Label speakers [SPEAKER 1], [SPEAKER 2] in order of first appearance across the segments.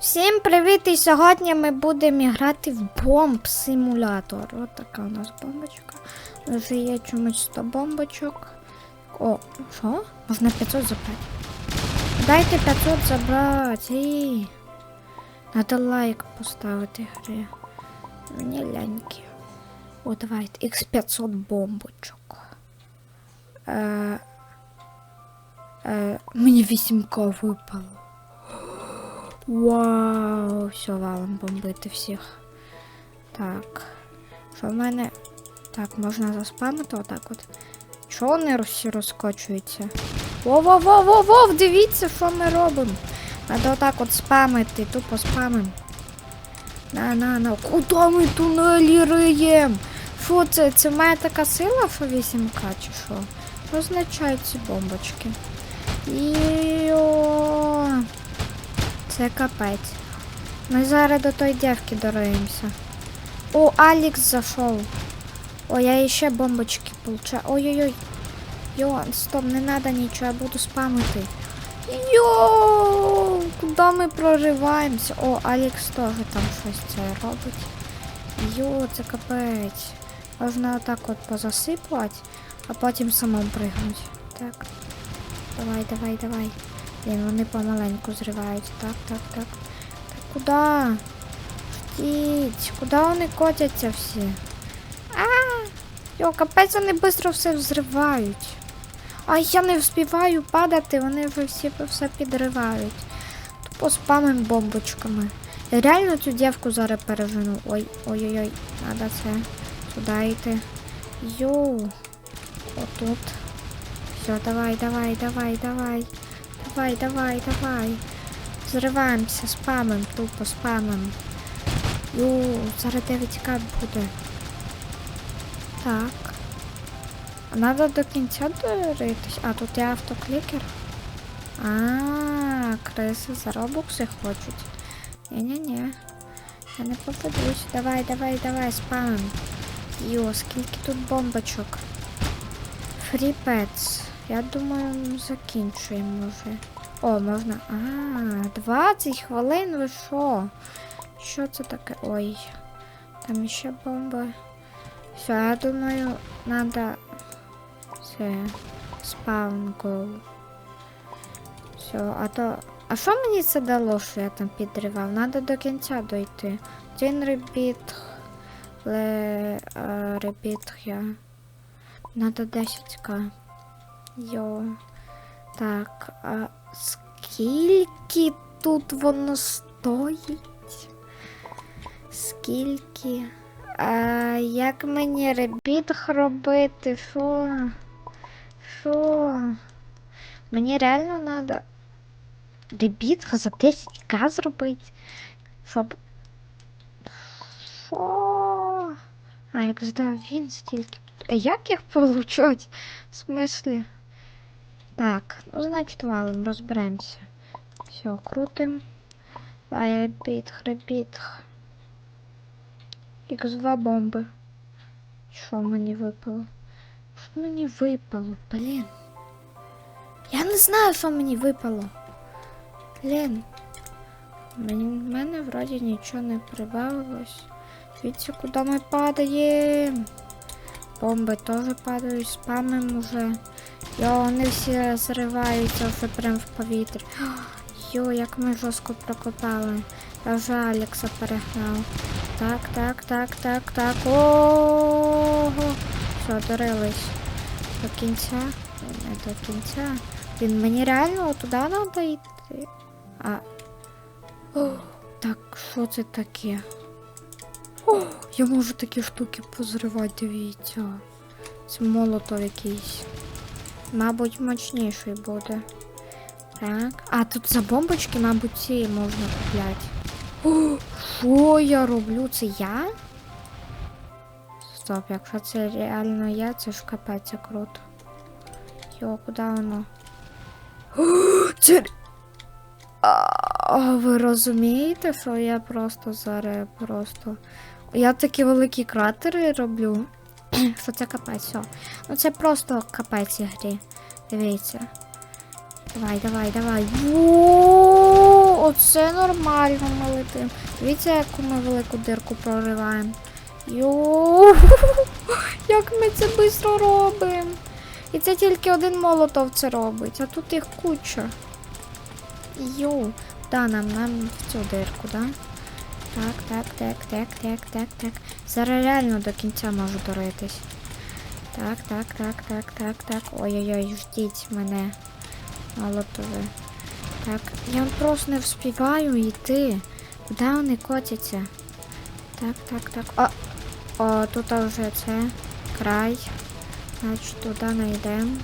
[SPEAKER 1] Всім привіт! І сьогодні ми будемо грати в бомб-симулятор. Ось така у нас бомбочка. Вже є чомусь 100 бомбочок. О, що? Можна 500 забрати. Дайте 500 забрати. Надо лайк поставити грі. Мені ляньки. О, давайте. X500 бомбочок. Е, е, мені 8к випало. Вау, все, валом бомбити всіх. Так. Що в мене? Так, можна заспамити отак от. Чого вони всі розкочуються? Воу-воу-воу-воу, дивіться, що ми робимо. Надо отак от спамити, тупо спамим. На, на, на. Куди ми тунелі риєм? Що це? Це має така сила, що 8К чи що? Що означають ці бомбочки? Йо. Це капець. Ми зараз до той дівки дориємося. О, Алікс зайшов. О, я ще бомбочки получаю. Ой-ой-ой. Йо, стоп, не треба нічого, я буду спамити. Йо, куди ми прориваємося? О, Алікс теж там щось це робить. Йо, це капець. Можна отак от позасипувати, а потім самому пригнути. Так. Давай, давай, давай. Блін, вони помаленьку зривають. Так, так, так. Так куди? Ждіть, куди вони котяться всі? А! Йо, капець вони швидко все взривають. А я не вспіваю падати, вони всі все підривають. Тупо спамим бомбочками. Я реально цю дівку зараз пережену. Ой, ой-ой-ой, треба це сюди йти. Йоу. Отут. Все, давай, давай, давай, давай. Давай, давай, давай. Зриваємося, спамим, тупо спамим. Йоу, зараз 9к буде. Так. А Надо до кінця доритись. А, тут є автоклікер. А, криси за робокси хочуть. Ні-ні-ні. Я не попадусь. Давай, давай, давай, спамим. Йо, скільки тут бомбочок. Pets. Я думаю, закінчуємо вже. О, можна. А, 20 хвилин, ви що? Що це таке? Ой. Там ще бомба. Все, я думаю, надо це спаун. Все, а то. А що мені це дало, що я там підривав? Надо до кінця дойти. Один ребіт. Ле ребіт я. Надо 10к. Йо. Так, а скільки тут воно стоїть? Скільки? А як мені ребіт робити? Що? Що? Мені реально треба ребіт за 10к зробити. Щоб. Що? А як здав він стільки. А як їх получать? В смислі? Так, ну значить валим, розберемося. Все, крутим. Ребіт, ребіт. Х2 бомби. Що мені випало? Що мені випало, блін? Я не знаю, що мені випало. Блін. Мені, в мене вроді нічого не прибавилось. Дивіться, куди ми падаємо. Бомби теж падають, спамим уже. Йо, вони всі зриваються вже прям в повітрі. Йо, як ми жорстко прокопали. Я вже Алекса перегнав. Так, так, так, так, так. Ого. Все, дорились. До кінця. Не до кінця. Він мені реально туди треба йти. А. О, так, що це таке? О, я можу такі штуки позривати, дивіться. Це молотов якийсь. Мабуть, мощніший буде. Так. А, тут за бомбочки, мабуть, ці можна купляти. О, що я роблю? Це я? Стоп, якщо це реально я, це ж капець як круто. Йо, куди воно? О, це... А, ви розумієте, що я просто зараз просто. Я такі великі кратери роблю. що це капець, все. Ну це просто капець ігрі. Дивіться. Давай, давай, давай. Во, оце нормально ми летим. Дивіться, яку ми велику дирку прориваємо. Йо, як ми це швидко робимо. І це тільки один молотов це робить, а тут їх куча. Йоу, да, нам, нам в цю дирку, да? Так, так, так, так, так, так, так. Зараз реально до кінця можу доритись. Так, так, так, так, так, так. Ой-ой-ой, ждіть мене. Молотове. Так, я просто не вспіваю йти. Куди вони котяться? Так, так, так. О, о тут вже це край. Значить, туди не йдемо.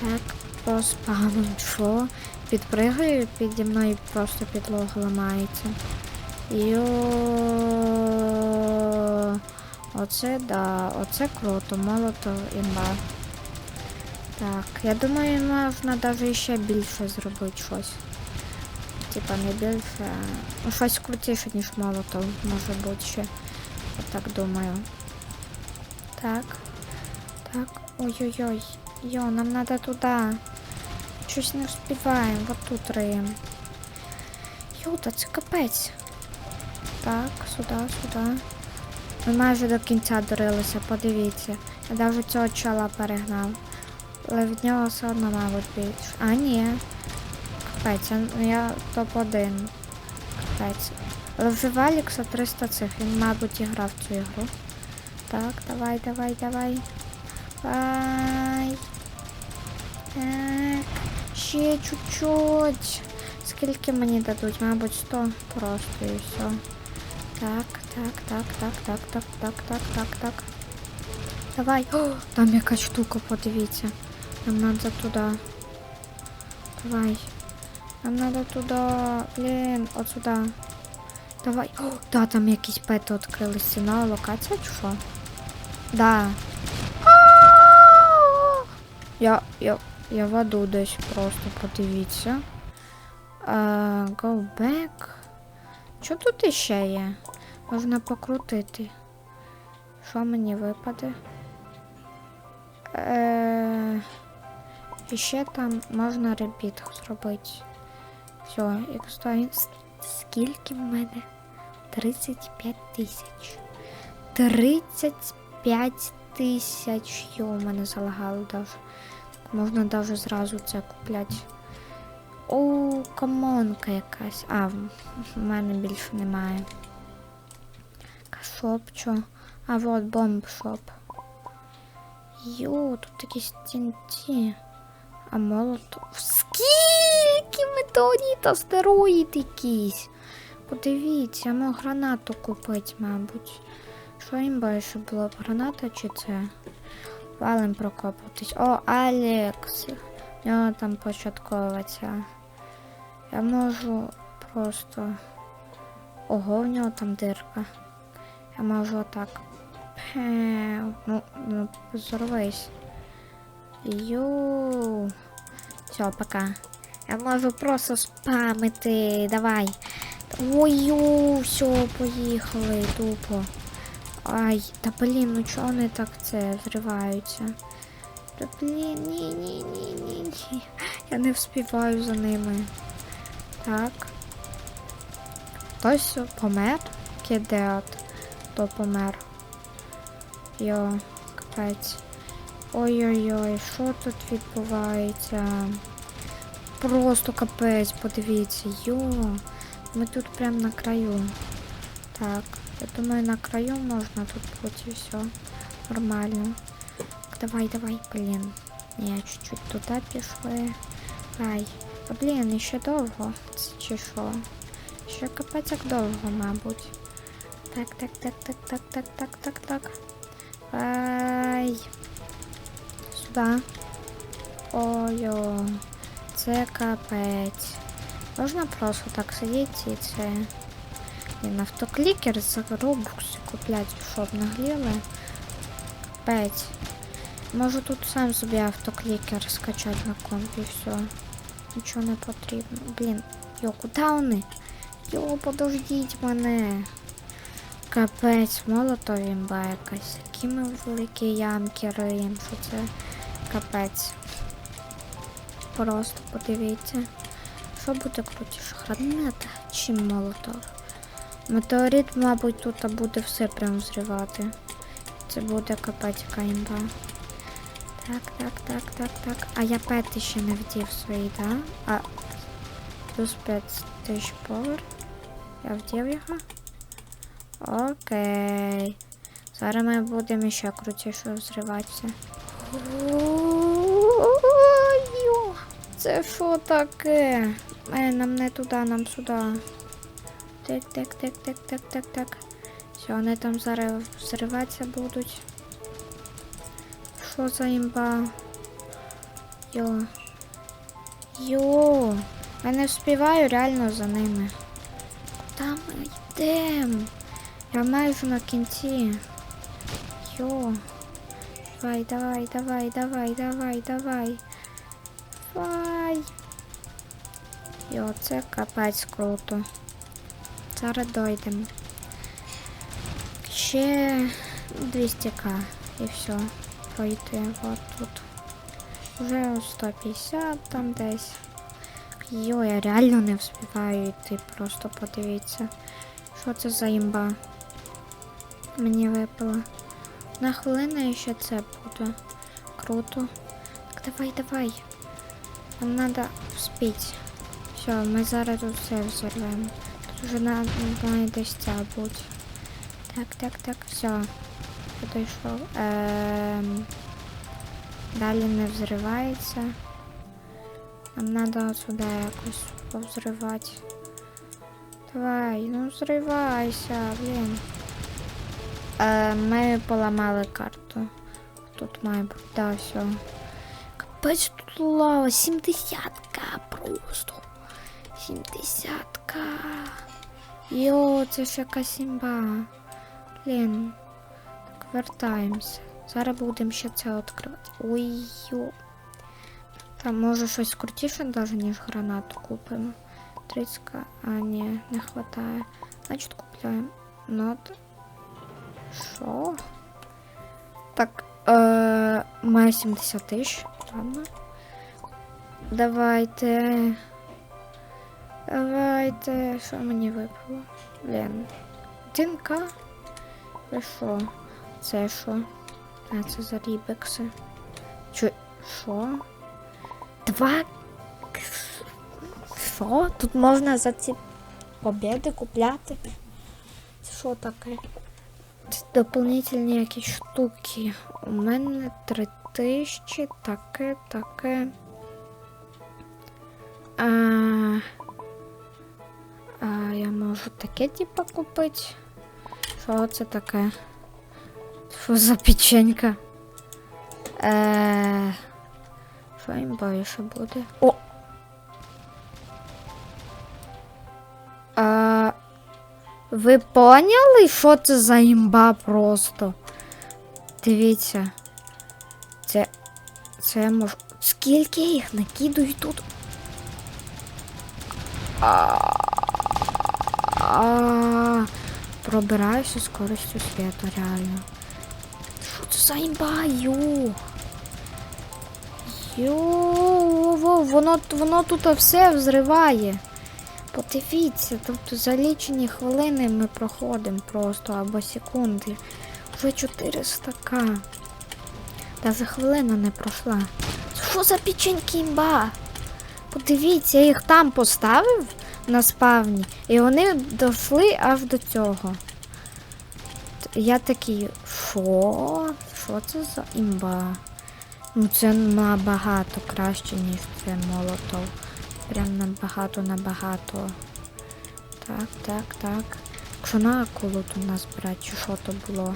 [SPEAKER 1] Так, по спаму. Що? Підпригаю, піді мною просто підлога ламається. Йо. Оце да, оце круто, молото імба. Так, я думаю, можна навіть ще більше зробити щось. Типа не більше. Щось крутіше, ніж молотов, може бути ще. Я так думаю. Так. Так. Ой-ой-ой. Йо, нам треба туди. Щось не вспіваємо, от тут риємо. Йо, та це капець. Так, сюди, сюди. Ми майже до кінця дорилися, подивіться. Я навіть цього чола перегнав. Але від нього все одно, мабуть, більше. А, ні. Капець, я- я топ-1. Капець. Але вже в Алікса 300 цих, він, мабуть, і грав цю ігру. Так, давай, давай, давай. Ай. Так. Ще чуть-чуть. Скільки мені дадуть? Мабуть, 100 просто і все. Так, так, так, так, так, так, так, так, так, так. Давай. О, там якась штука, подивіться. Нам надо туди. Давай. Нам надо туди. Блін, от сюди. Давай. О, да, там якісь пети відкрилися. Нова локація чи що? Да. Я, я, я в аду десь просто подивіться. Uh, go back. Що тут іще є? Можна покрутити. Що мені випаде? Е, і ще там можна ребіт зробити. Все, як стоїть. Скільки в мене? 35 тисяч. 35 тисяч. Йо, у мене залагало даже. Можна даже зразу це купляти. О, комонка якась. А, в мене більше немає. Шоп, чо? А вот бомб-шоп. Йо, тут якісь TNT. А молотов. Скільки метеорит, астероїд якийсь. Подивіться, мав гранату купити, мабуть. Що їм більше було б граната чи це? Валим прокопатись. О, Алекс. У нього там початкова. Я можу просто. Ого, в нього там дирка. Я можу отак. Ну, ну, взорвись. Йоу. Все, пока. Я можу просто спамити. Давай. Ой-ю, все, поїхали, тупо. Ай, та блін, ну чого вони так це зриваються? Та блін, ні, ні, ні, ні, ні. Я не вспіваю за ними. Так. Хтось помер? Кидеот. Хто помер? Йо, капець. Ой-ой-ой, що тут відбувається? Просто капець, подивіться. Йо. Ми тут прям на краю. Так, я думаю, на краю можна тут бути все. Нормально. Давай, давай, блін. Ні, чуть-чуть туди пішли. Ай. А блін, ще довго. Це чи що? Ще капець як довго, мабуть. Так, так, так, так, так, так, так, так, так. Ай. Сюди. Ой-о. Це капець. Можна просто так сидіти і це. Блін, автоклікер з робокси куплять, щоб нагліли. Капець. Можу тут сам собі автоклікер скачати на компі, все. Нічого не потрібно. Блін, йо, куди вони? Йо, подождіть мене. Капець, молотов імба якась. Які ми великі ямки риємо, що це капець. Просто подивіться. Що буде крутіше? Граната чи молотов? Метеорит, мабуть, тут буде все прям взривати. Це буде капець каймба. Так, так, так, так, так. А я пети ще не вдів свої, да? А плюс 5 тисяч повер. Я вдів його. Окей. Зараз ми будемо ще крутіше взриватися. Це що таке? Е, нам не туди, нам сюди. Так, так, так, так, так, так, так. Все, вони там зараз взриватися будуть. Що за імба? Йо. Йо. Я не вспіваю реально за ними. Куди ми йдемо? Я майже на кінці. Йо. Давай, давай, давай, давай, давай, давай. Давай. Йо, це капець круто. Зараз дойдемо. Ще 200к і все. Пройти от тут. Вже 150 там десь. Йо, я реально не вспіваю йти, просто подивіться. Що це за імба? Мені випало. На хвилину ще це буде. Круто. Так давай, давай. Нам треба вспіти. Все, ми зараз тут все взорвемо. Тут вже на, десь ця бути. Так, так, так, все. Підійшов. Ем... Далі не взривається. Нам треба сюди якось повзривати. Давай, ну взривайся, блін. Е, ми поламали карту. Тут має бути, да, все. Капець тут лава, 70к просто. 70к. Йо, це ж якась імба. Блін. Вертаємося. Зараз будемо ще це відкривати. Ой, йо. Там може щось крутіше даже, ніж гранату купимо. 30к. А, ні, не хватає. Значить купляємо. Нот. Що? Так, е, має 70 тисяч. Ладно. Давайте. Давайте. Що мені випало? Блін. 1К? Ви що? Це що? А, це за рібекси. Чо? Що? Два. Що? Тут можна за ці побіди купляти? Що таке? Це дополнительні якісь штуки. У мене три тисячі, таке, таке. А, а я можу таке типа купити. Що це таке? Що за печенька? Е, що їм більше буде? О! А, ви поняли, що це за імба просто? Дивіться. Це. Це мож. Скільки їх накидують тут? А, Пробираюся скоростю світу, реально. За імба? Йо. Йо, во, воно, воно тут все взриває. Подивіться, тобто за лічені хвилини ми проходимо просто або секунди. Вже 400к. Даже хвилина не пройшла. Що за печеньки імба? Подивіться, я їх там поставив на спавні, і вони дійшли аж до цього. Я такий, що? Що це за імба? Ну це набагато краще, ніж це молотов. Прям набагато, набагато. Так, так, так. Якщо на то нас брати, чи що то було?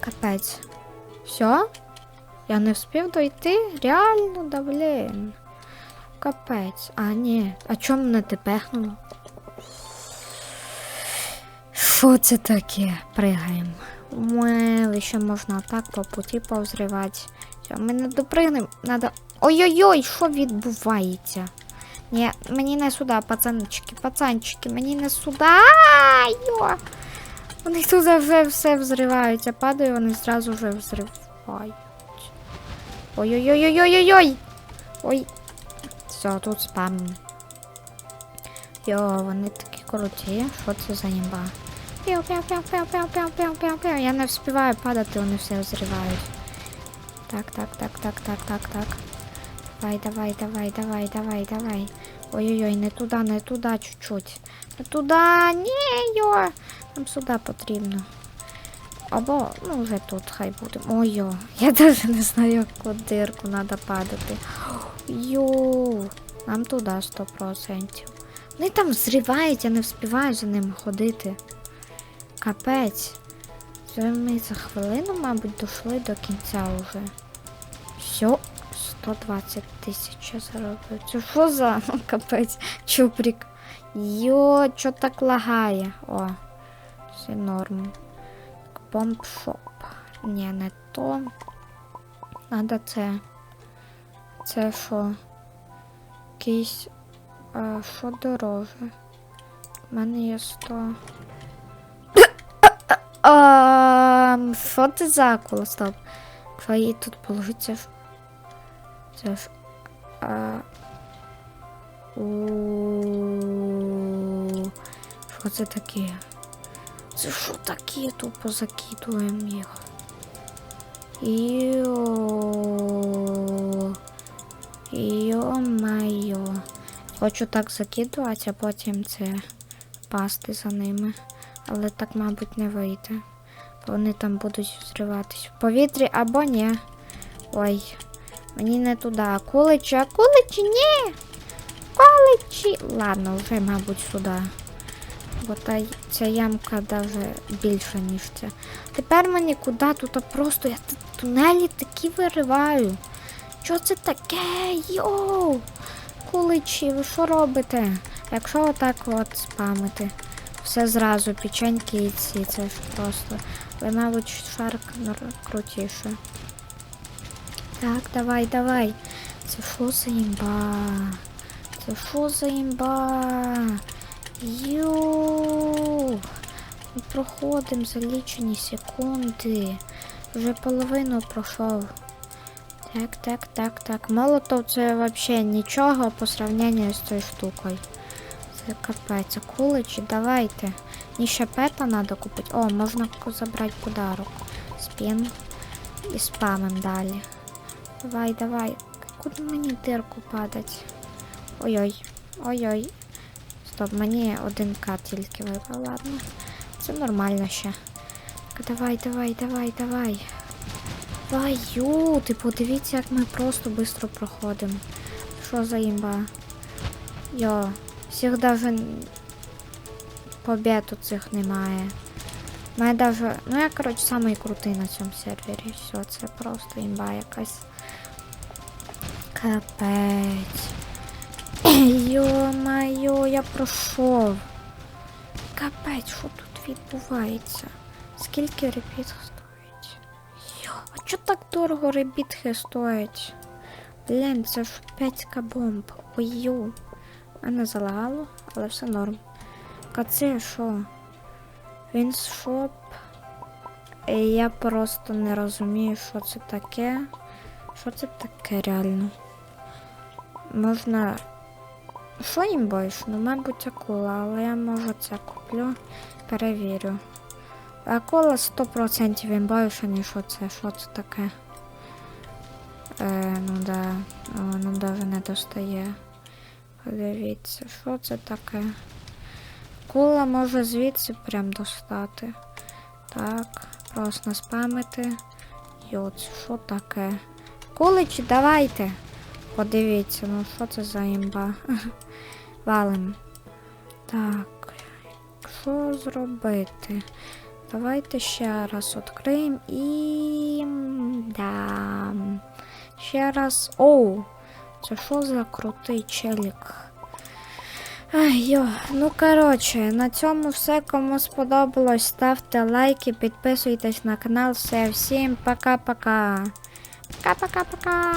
[SPEAKER 1] Капець. Все? Я не встиг дойти? Реально, да блін. Капець. А, ні. А чому мене тепехнуло? Що це таке? Пригаємо. Мел, ще можна так по путі повзривати. Ми не допригнемо. Надо. Ой-ой-ой, що відбувається? Ні, мені не сюди, пацанчики, пацанчики, мені не сюди. Йо. Вони тут вже все взриваються. Падаю, вони зразу вже взривають. Ой-ой-ой-ой-ой-ой! Ой. Все, тут спам. Йо, вони такі круті. Що це за імба? Піу, піу, піу, піу, піу, піу, піу. Я не вспіваю падати, вони все розривають. Так, так, так, так, так, так, так. Давай, давай, давай, давай, давай, давай. Ой-ой-ой, не туди, не туди чуть-чуть. Не туди, ні, йо. Нам сюди потрібно. Або, ну вже тут хай буде. Ой-йо, я навіть не знаю, яку дирку треба падати. Йоу, нам туди 100%. Вони там зривають, я не вспіваю за ними ходити. Капець. Ми за хвилину, мабуть, дійшли до кінця вже. Все, 120 тисяч я заробив. Це що за ну, капець? Чуприк. Йо, що так лагає? О, все норм. Бомбшоп. Ні, не то. Надо це. Це що? Якийсь. А, що дороже? У мене є 100. Що це за акула? Стоп. Що їй тут положить? Це ж. Це ж. А... Що це таке? Це що таке? Тупо закидуємо їх. Йо. Йо-майо. Хочу так закидувати, а потім це пасти за ними. Але так, мабуть, не вийде. Вони там будуть зриватись в повітрі або ні. Ой, мені не туди. Куличі, а куличі, ні. Куличі. Ладно, вже, мабуть, сюди. Бо та, ця ямка даже більша, ніж ця. Тепер мені куди тут просто я тут тунелі такі вириваю. Що це таке? Йоу! Куличі, ви що робите? Якщо отак от спамити, все зразу, печеньки і ці, це ж просто. Ви, мабуть, шарк крутіше. Так, давай, давай. Це що за імба? Це що за імба? Йоу! Ми проходимо за лічені секунди. Вже половину пройшов. Так, так, так, так. Молотов це взагалі нічого по сравненню з цією штукою. Це капець. А Куличі, давайте. Мені ще пета треба купити. О, можна забрати подарок. Спін. І спамим далі. Давай, давай. Куди мені дирку падать? Ой-ой. Ой-ой. Стоп, мені один к тільки випав, ладно. Це нормально ще. Давай, давай, давай, давай. Давай, ю, ти подивіться, як ми просто швидко проходимо. Що за імба? Йо, всіх даже побед у цих немає. Мене даже, ну я, коротше, самий крутий на цьому сервері. Все, це просто імба якась. Капець. Йо-майо, я пройшов. Капець, що тут відбувається? Скільки репіт стоїть? Йо, а чо так дорого ребітки стоять? Блін, це ж 5 бомб. Ой, йо. Мене залагало, але все норм. Це що? Він шоп. Я просто не розумію, що це таке. Що це таке реально? Можна. Що їм більше? Ну, мабуть, акула, але я може це куплю. Перевірю. Акула 100% їм більше, ніж оце. Що це таке? Е, ну да, воно навіть не достає. Подивіться, що це таке? Акула може звідси прям достати. Так, просто спамити. Йо, це що таке? Куличі, давайте. Подивіться, ну що це за імба? Валим. Так, що зробити? Давайте ще раз відкриємо і. Да. Ще раз. Оу! Це що за крутий челік? Ай, йо. Ну, коротше, на цьому все. Кому сподобалось, ставте лайки, підписуйтесь на канал. Все, всім пока-пока. Пока-пока-пока.